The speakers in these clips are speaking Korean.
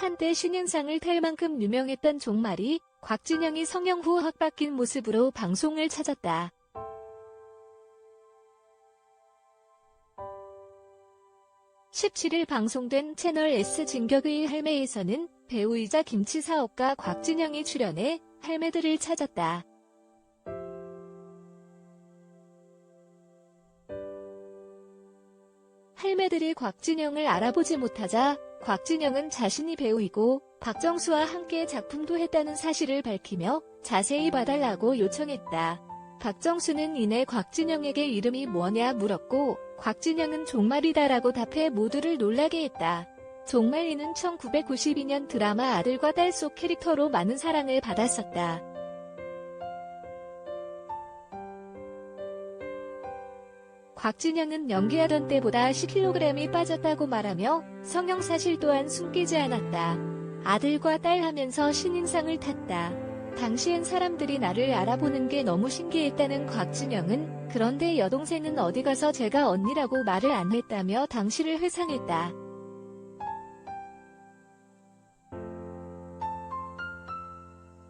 한때 신인상을 탈 만큼 유명했던 종말이 곽진영이 성형 후 확 바뀐 모습으로 방송을 찾았다. (17일) 방송된 채널 S 진격의 할매에서는 배우이자 김치 사업가 곽진영이 출연해 할매들을 찾았다. 할매들이 곽진영을 알아보지 못하자 곽진영은 자신이 배우이고 박정수와 함께 작품도 했다는 사실을 밝히며 자세히 봐달라고 요청했다. 박정수는 이내 곽진영에게 이름이 뭐냐 물었고 곽진영은 종말이다라고 답해 모두를 놀라게 했다. 종말이는 1992년 드라마 아들과 딸 속 캐릭터로 많은 사랑을 받았었다. 곽진영은 연기하던 때보다 10kg이 빠졌다고 말하며 성형 사실 또한 숨기지 않았다. 아들과 딸 하면서 신인상을 탔다. 당시엔 사람들이 나를 알아보는 게 너무 신기했다는 곽진영은 그런데 여동생은 어디 가서 제가 언니라고 말을 안 했다며 당시를 회상했다.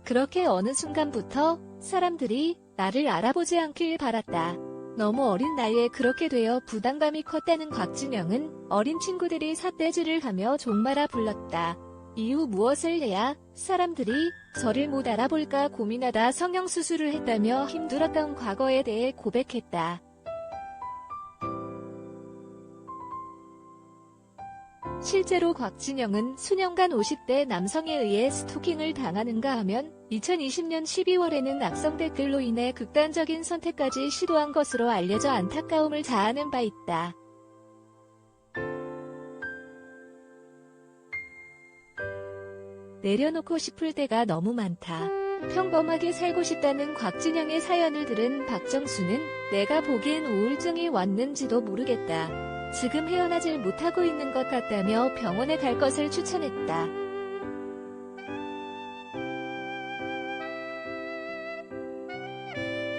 그렇게 어느 순간부터 사람들이 나를 알아보지 않길 바랐다. 너무 어린 나이에 그렇게 되어 부담감이 컸다는 곽진영은 어린 친구들이 삿대질을 하며 종말아 불렀다. 이후 무엇을 해야 사람들이 저를 못 알아볼까 고민하다 성형수술을 했다며 힘들었던 과거에 대해 고백했다. 실제로 곽진영은 수년간 50대 남성에 의해 스토킹을 당하는가 하면 2020년 12월에는 악성 댓글로 인해 극단적인 선택까지 시도한 것으로 알려져 안타까움을 자아낸 바 있다. 내려놓고 싶을 때가 너무 많다. 평범하게 살고 싶다는 곽진영의 사연을 들은 박정수는 내가 보기엔 우울증이 왔는지도 모르겠다. 지금 헤어나질 못하고 있는 것 같다며 병원에 갈 것을 추천했다.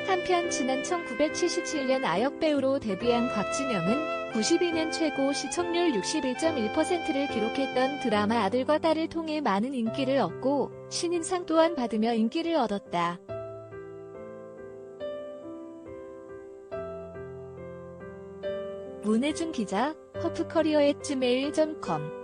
한편 지난 1977년 아역배우로 데뷔한 곽진영은 92년 최고 시청률 61.1%를 기록했던 드라마 아들과 딸을 통해 많은 인기를 얻고 신인상 또한 받으며 인기를 얻었다. 문혜준 기자, 허프커리어의 gmail.com